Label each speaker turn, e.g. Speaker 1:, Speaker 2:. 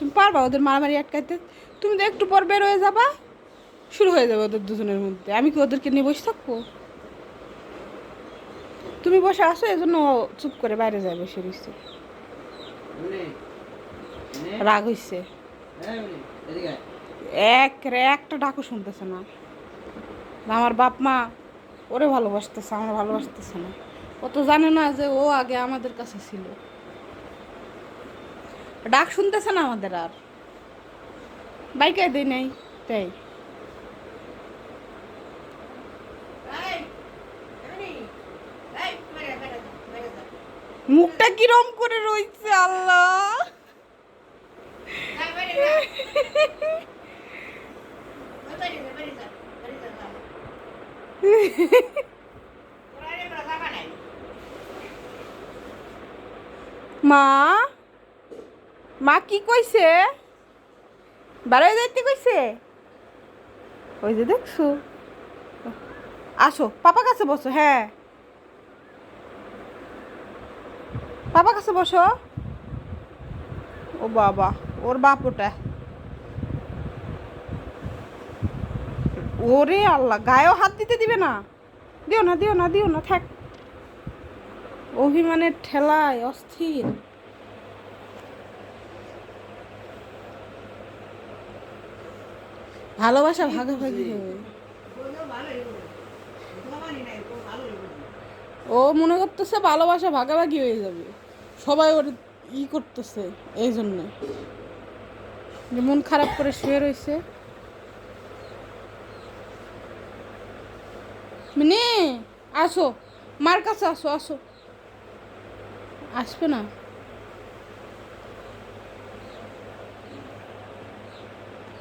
Speaker 1: তুমি পারবা ওদের মারামারি আটকাইতে? তুমি তো একটু পর বের হয়ে যাবা। শুরু হয়ে যাবে ওদের দুজনের মধ্যে। আমি কি ওদেরকে নিয়ে বসে থাকব? তুমি বসে আসো এজন্য চুপ করে বাইরে যায় বসে রয়েছে রাগ হইছে। এক রে, একটা ডাকও শুনতেছে না। আমার বাপ মা ওরে ভালোবাসতেছে, আমার ভালোবাসতেছে না। ও তো জানে না যে ও আগে আমাদের কাছে ছিল। ডাক শুনতেছে না আমাদের আর। বাইকে দেই নাই তাই। মুখটা কিরম করে রইছে আল্লাহ। মা মা কি কইছে? বাড়াই যাইতে কইছে? ওই যে দেখছ। আসো পাপা কাছে বসো হ্যাঁ। পাপা কাছে বসো। ও বাবা, ওর বাপ ওটা। ওরে আল্লাহ, গায়েও হাত দিতে দিবে না। দিও না দিও না দিও না, থাক। অভিমানের ঠেলায় অস্থির। ভালোবাসা ভাগাভাগি হবে। ও মনে করতেছে ভালোবাসা ভাগাভাগি হয়ে যাবে। সবাই ওর ই করতেছে এই জন্যে। মন খারাপ করে শুয়ে রয়েছে। মিনি, আসো। মার কাছে আসো আসো। আসবে না।